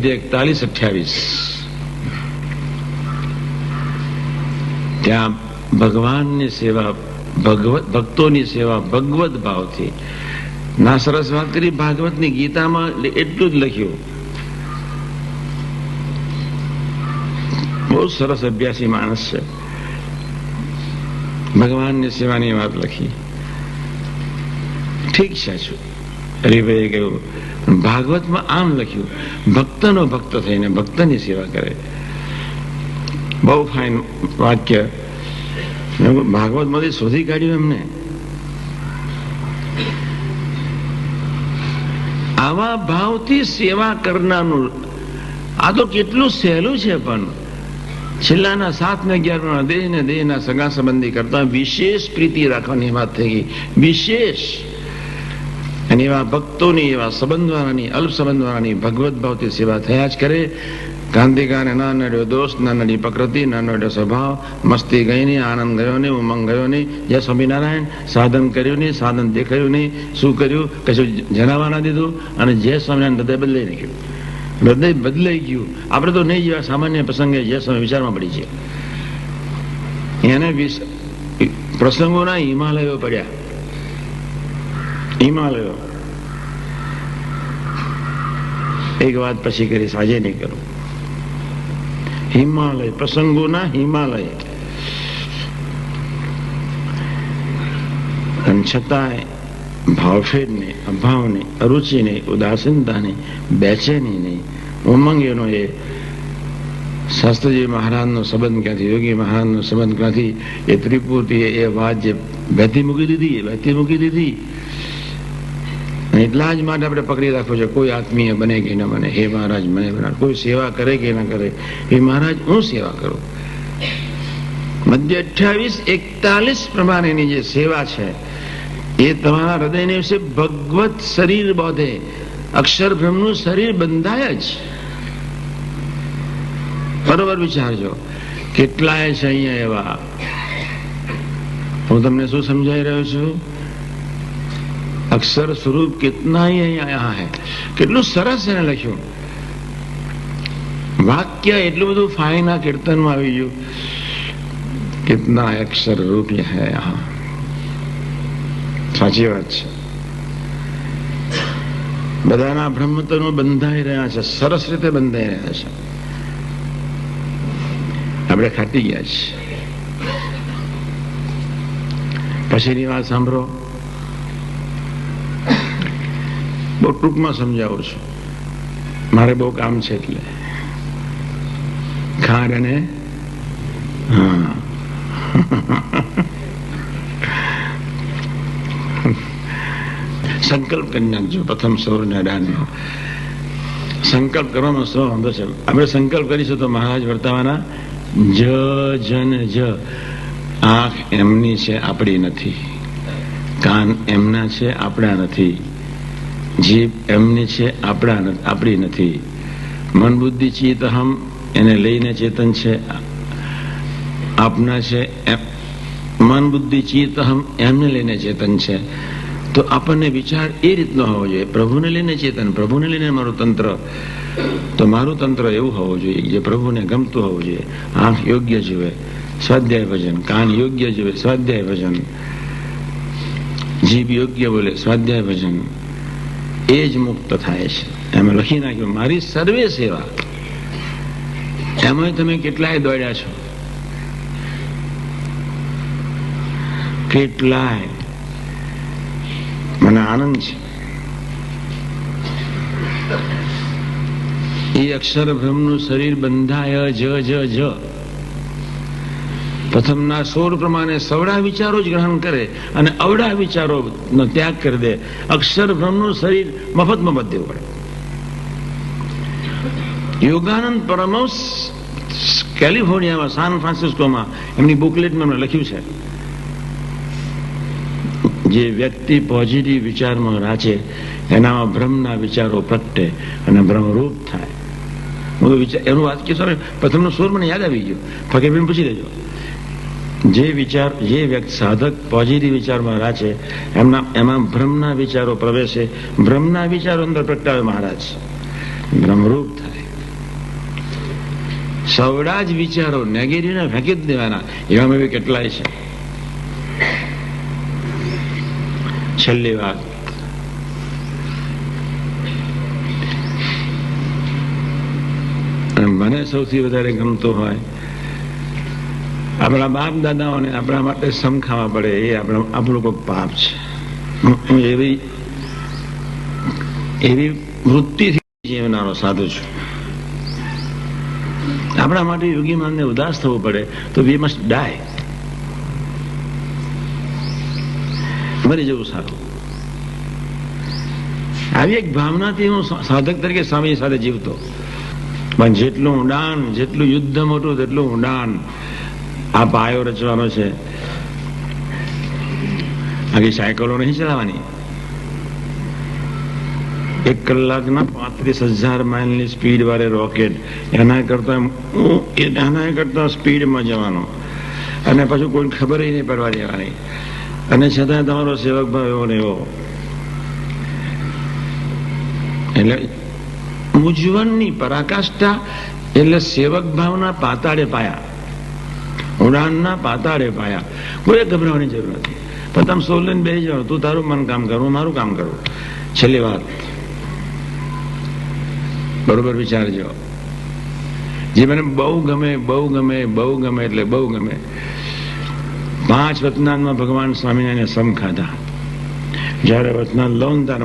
પદ્ય એકતાલીસ અઠ્યાવીસ. ત્યાં ભગવાનની સેવા, ભગવત, ભક્તોની સેવા, ભગવત ભાવથી. ના સરસ વાત કરી, ભાગવતની ગીતામાં એટલું જ લખ્યું. બહુ સરસ અભ્યાસી માણસ છે. ભગવાનની સેવાની વાત લખી. ઠીક છું હરિભાઈએ કહ્યું, ભાગવતમાં આમ લખ્યું, ભક્તનો ભક્ત થઈને ભક્તની સેવા કરે. બહુ ફાઇન વાક્ય. ભાગવતમાંથી શોધી કાઢ્યું એમને. આવા ભાવથી સેવા કરનારનું આ તો કેટલું સહેલું છે પણ. છેલ્લાના સાત ને અગિયાર દેહ ને દેહના સગા સંબંધી કરતા વિશેષ પ્રીતિ રાખવાની વાત થઈ ગઈ. વિશેષ. અને એવા ભક્તોની, એવા સંબંધવાળાની, અલ્પ સંબંધવાળાની ભગવત ભાવથી સેવા થયા જ કરે. ગાંધીગાને ના નડ્યો દોષ ના નડી પ્રકૃતિ ના નડ્યો સ્વભાવ, મસ્તી ગઈ નહીં આનંદ ગયો નહીં ઉમંગ ગયો નહીં જય સ્વામિનારાયણ, સાધન કર્યું નહીં સાધન દેખાયું નહીં શું કર્યું? કશું જણાવવા ના દીધું અને જય સ્વામિનારાયણ હૃદય બદલાઈ નાખ્યું હૃદય બદલાઈ ગયું. આપણે તો નહીં જેવા સામાન્ય પ્રસંગે જે સમય વિચારમાં પડી છે. એને પ્રસંગોના હિમાલયો પડ્યા. હિમાલયો એક વાત પછી કરીશ, આજે નહીં કરું. હિમાલય પ્રસંગોના હિમાલય. અને છતાંય ભાવફેરને, અભાવને, અરુચિને, ઉદાસીનતાને બેચેની નહીં ઉમંગીનો એ શાસ્ત્રજી મહારાજનો સંબંધ ક્યાંથી, યોગી મહારાજનો સંબંધ ક્યાંથી, એ ત્રિપુરથી એ વાત જે વહેતી મૂકી દીધી, એ વહેતી મૂકી દીધી. એટલા જ માટે આપણે પકડી રાખવું છે, કોઈ આત્મીય બને કે ન બને, હે મહારાજ, મને બનાવ કોઈ સેવા કરે કે ન કરે, હે મહારાજ, હું સેવા કરું. મધ્ય અઠ્યાવીસ એકતાલીસ પ્રમાણેની જે સેવા છે, એ તમારા હૃદયને વિશે ભગવત શરીર બોધે. અક્ષર બ્રહ્મનું શરીર બંધાય જ. બરોબર વિચારજો, કેટલાય છે અહીંયા એવા. હું તમને શું સમજાઈ રહ્યો છું? અક્ષર સ્વરૂપ કેટલા અહીંયા હે? કેટલું સરસ એને લખ્યું. વાક્ય એટલું બધું ફાઈના કીર્તનમાં આવી ગયું. કેટના અક્ષર રૂપ હે સાચી વાત છે. બધાના બ્રહ્મતનો બંધાઈ રહ્યા છે. સરસ રીતે બંધાઈ રહ્યા છે. આપણે ખાટી ગયા છીએ. પછીની વાત સાંભળો. બહુ ટૂંકમાં સમજાવું છું. મારે બહુ કામ છે એટલે. ખાંડ અને સંકલ્પ કરી નાખજો પ્રથમ સૌર અડાનનો. સંકલ્પ કરવામાં સૌ વાંધો છે. આપણે સંકલ્પ કરીશું તો મહારાજ વર્તાવાના, જ, જન, જ. આંખ એમની છે આપણી નથી. કાન એમના છે આપણા નથી. જીભ એમની છે, આપણા આપણી નથી. મન બુદ્ધિ ચિત્ત હમ, એને લઈને ચેતન છે, આપના છે મન બુદ્ધિ ચિત્ત હમ, એમને લઈને ચેતન છે. તો આપણને વિચાર એ રીતનો હોવો જોઈએ, પ્રભુને લઈને ચેતન, પ્રભુને લઈને મારું તંત્ર. તો મારું તંત્ર એવું હોવું જોઈએ જે પ્રભુને ગમતું હોવું જોઈએ. આંખ યોગ્ય જુએ, સ્વાધ્યાય ભજન, કાન યોગ્ય જુએ, સ્વાધ્યાય ભજન. જીભ યોગ્ય બોલે, સ્વાધ્યાય ભજન. એ જ મુક્ત થાય છે. એમ લખી નાખ્યું, મારી સર્વે સેવા. એમાં તમે કેટલાય દોડ્યા છો? કેટલાય. મને આનંદ છે. એ અક્ષર બ્રહ્મનું શરીર બંધાય જ જ જ. પ્રથમના સોર પ્રમાણે સવડા વિચારો જ ગ્રહણ કરે અને અવડા વિચારો નો ત્યાગ કરી દે. અક્ષર ભ્રમનું શરીર મફતમાં દેવું પડે યોગાનંદ પરમહંસ કેલિફોર્નિયામાં, સાન ફ્રાન્સિસ્કોમાં, એમની બુકલેટમાં એમણે લખ્યું છે. જે વ્યક્તિ પોઝિટિવ વિચારમાં રાચે, એનામાં ભ્રમના વિચારો પ્રગટે અને ભ્રમરૂપ થાય. હું વિચાર, એનું વાત કે સર પ્રથમનો સ્વર મને યાદ આવી ગયો. ફકીરભાઈ પૂછી લેજો. જે વિચાર, જે વ્યક્તિ સાધક પોઝિટિવ વિચારમાં રાચે એમના, એમાં ભ્રમના વિચારો પ્રવેશે. ભ્રમના વિચારો અંદર પ્રગટાવે મહારાજ. ભ્રમરૂપ થાય. સવડા જ વિચારો નેગેટિવને ફેંકી જ દેવાના. એવામાં બી કેટલાય છે. છેલ્લી વાત. મને સૌથી વધારે ગમતો હોય આપણા બાપ દાદાઓને આપણા માટે સમ ખાવા પડે એ આપણો આપણું કોઈ પાપ છે. એવી એવી વૃત્તિથી જીવનારો સાધુ છું. આપણા માટે યોગી માનને ઉદાસ થવું પડે તો વી મસ્ટ ડાય મરી જવું સારું. આવી એક ભાવનાથી હું સાધક તરીકે સ્વામી સાથે જીવતો. પણ જેટલું ઊંડાણ, જેટલું યુદ્ધ મોટું, તેટલું ઊંડાણ. આ પાયો રચવાનો છે. આખી સાયકલો નહીં ચલાવવાની. એક કલાકના પાંત્રીસ હજાર માઇલની સ્પીડ વાળે રોકેટ. એના કરતા એના કરતા સ્પીડમાં જવાનો. અને પછી કોઈ ખબર નહીં પડવા દેવાની. અને છતાં તમારો સેવક ભાવ એવો ને એવો. એટલે મૂંઝવણની પરાકાષ્ઠા એટલે સેવક ભાવના પાતાળે પાયા. ઉડાનના પાતાળે પાયા. કોઈ ગભરાવાની જરૂર નથી. પણ તમે સોલ લઈને બેસી જાઓ. તું તારું મન કામ કર મારું કામ કરું. છેલ્લી વાત. બરોબર વિચારજો. જે મને બહુ ગમે બહુ ગમે બહુ ગમે એટલે બહુ ગમે. પાંચ વતનાનમાં ભગવાન સ્વામિનારાયણ સમ ખાધા. જ્યારે વતનાન લઉં ત્યારે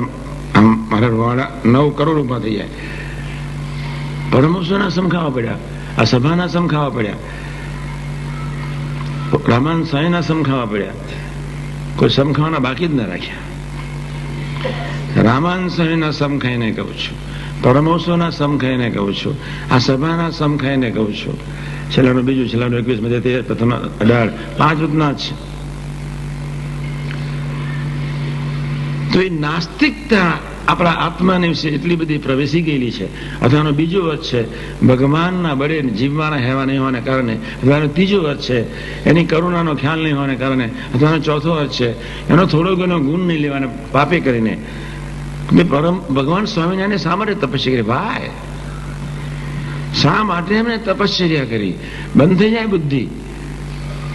મારા વાળા નવ કરોડ ઊભા થઈ જાય. પરમહંસોના સમ ખાવા પડ્યા. આ સભાના સમ ખાવા પડ્યા. રામાન સાંઈના સમખાવા પડ્યા. કોઈ સમખાવાના બાકી જ ના રાખ્યા. રામાન સાંઈના સમ ખાઈને કહું છું. પરમહંસોના સમખાઈને કહું છું. આ સભાના સમખાઈને કહું છું. છેલ્લાનું બીજું, છેલ્લાનું એકવીસ મધ્ય તેર પ્રથમ અઢાર. પાંચ રૂપના છે. તો એ નાસ્તિકતા આપણા આત્માની વિશે એટલી બધી પ્રવેશી ગયેલી છે. અથવાનો બીજો અર્થ છે, ભગવાનના બળે જીવવાના હેવા નહીં હોવાને કારણે અથવાનો ત્રીજો અર્થ છે, એની કરુણાનો ખ્યાલ નહીં હોવાને કારણે અથવાનો ચોથો અર્થ છે, એનો થોડો ઘણો ગુણ નહીં લેવાને પાપે કરીને. પરમ ભગવાન સ્વામિનારાયણે શા માટે તપસ્યા કરી? ભાઈ, શા માટે એમણે તપશ્ચર્યા કરી? બંધ થઈ જાય બુદ્ધિ.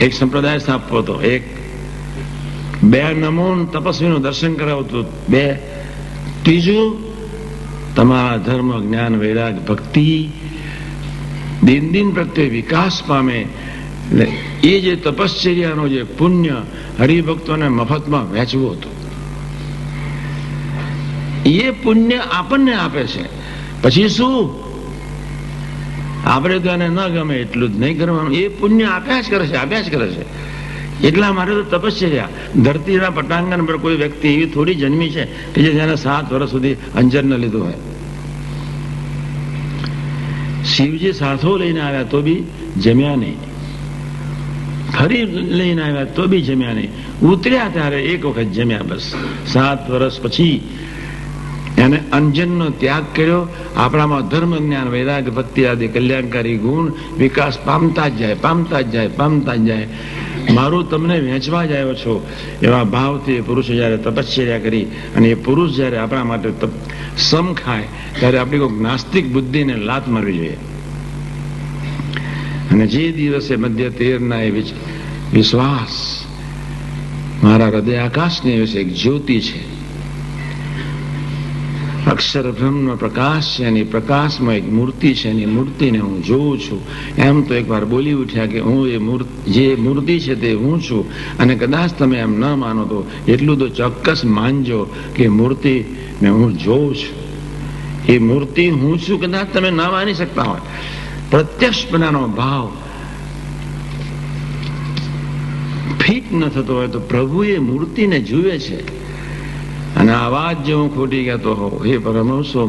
એક સંપ્રદાય સ્થાપવો હતો. એક બે નમૂન તપસ્વીનું દર્શન કરાવતું બે ત્રીજું, તમારા ધર્મ, જ્ઞાન, વૈરાગ, ભક્તિ, દિન દિન પ્રત્યે વિકાસ પામે. એ જે તપશ્ચર્યાનો જે પુણ્ય હરિભક્તોને મફતમાં વહેંચવું હતું, એ પુણ્ય આપણને આપે છે. પછી શું? આપણે તો એને ન ગમે એટલું જ નહીં કરવાનું. એ પુણ્ય આપ્યા જ કરે છે, આપ્યા જ કરે છે. એટલા માટે તો તપસ્યા ધરતીના પટાંગણ પર કોઈ વ્યક્તિ એવી થોડી જન્મી છે કે જે જેને સાત વર્ષ સુધી અંજન ન લીધું હોય. શિવજી સાથો લઈને આવ્યા તો બી જમ્યા નહીં. ફરી લઈને આવ્યા તો બી જમ્યા નહીં. ઉતર્યા ત્યારે એક વખત જમ્યા બસ. સાત વર્ષ પછી એને અંજનનો ત્યાગ કર્યો. આપણામાં ધર્મ, જ્ઞાન, વૈરાગ, ભક્તિ આદિ કલ્યાણકારી ગુણ વિકાસ પામતા જ જાય, પામતા જ જાય, પામતા જ જાય. મારું તમને વહેંચવા જ આવ્યો છો. એવા ભાવથી એ પુરુષે જ્યારે તપશ્ચર્યા કરી અને એ પુરુષ જ્યારે આપણા માટે સમ ખાય, ત્યારે આપણી કોઈ નાસ્તિક બુદ્ધિને લાત મારવી જોઈએ. અને જે દિવસે મધ્ય તેરના એ વિશ્વાસ, મારા હૃદય આકાશની વિશે એક જ્યોતિ છે અક્ષર બ્રહ્મનો પ્રકાશ છે એની પ્રકાશમાં એક મૂર્તિ છે એની મૂર્તિને હું જોઉં છું. એમ તો એકવાર બોલી ઉઠ્યા કે હું એ મૂર્તિ, જે મૂર્તિ છે તે હું છું. અને કદાચ તમે એમ ન માનો તો એટલું તો ચોક્કસ માનજો કે મૂર્તિને હું જોઉં છું. એ મૂર્તિ હું છું કદાચ તમે ન માની શકતા હોય. પ્રત્યક્ષપણાનો ભાવ ફિટ ન થતો હોય તો પ્રભુ એ મૂર્તિને જુએ છે. અને આ વાત જો હું ખોટી કહેતો હોઉં હે પરમહંસો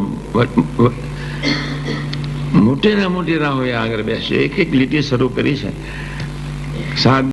મોટેરા મોટેરા હોય આગળ બેસ્યો એક એક લીટી શરૂ કરી છે. સાત